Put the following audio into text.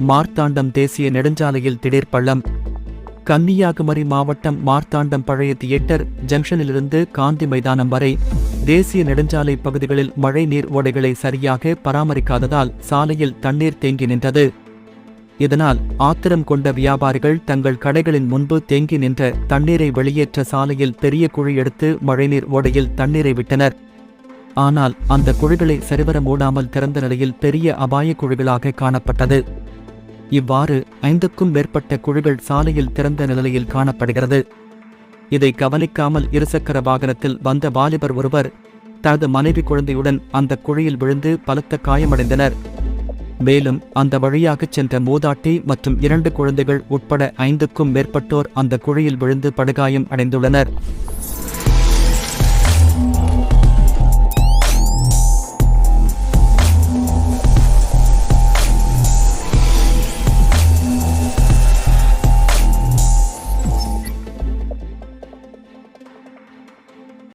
மார்த்தாண்டம் தேசிய நெடுஞ்சாலையில் திடீர் பள்ளம். கன்னியாகுமரி மாவட்டம் மார்த்தாண்டம் பழைய தியேட்டர் ஜங்ஷனிலிருந்து காந்தி மைதானம் வரை தேசிய நெடுஞ்சாலை பகுதிகளில் மழை நீர் ஓடைகளை சரியாக பராமரிக்காததால் சாலையில் தண்ணீர் தேங்கி நின்றது. இதனால் ஆத்திரம் கொண்ட வியாபாரிகள் தங்கள் கடைகளின் முன்பு தேங்கி நின்ற தண்ணீரை வெளியேற்ற சாலையில் பெரிய குழி எடுத்து மழைநீர் ஓடையில் தண்ணீரை விட்டனர். ஆனால் அந்த குழிகளை சரிவர மூடாமல் திறந்த நிலையில் பெரிய அபாய குழிகளாக காணப்பட்டது. இவ்வாறு ஐந்துக்கும் மேற்பட்ட குழிகள் சாலையில் திறந்த நிலையில் காணப்படுகிறது. இதை கவனிக்காமல் இருசக்கர வாகனத்தில் வந்த வாலிபர் ஒருவர் தனது மனைவி குழந்தையுடன் அந்த குழியில் விழுந்து பலத்த காயமடைந்தனர். மேலும் அந்த வழியாகச் சென்ற மூதாட்டி மற்றும் இரண்டு குழந்தைகள் உட்பட ஐந்துக்கும் மேற்பட்டோர் அந்த குழியில் விழுந்து படுகாயம் அடைந்துள்ளனர்.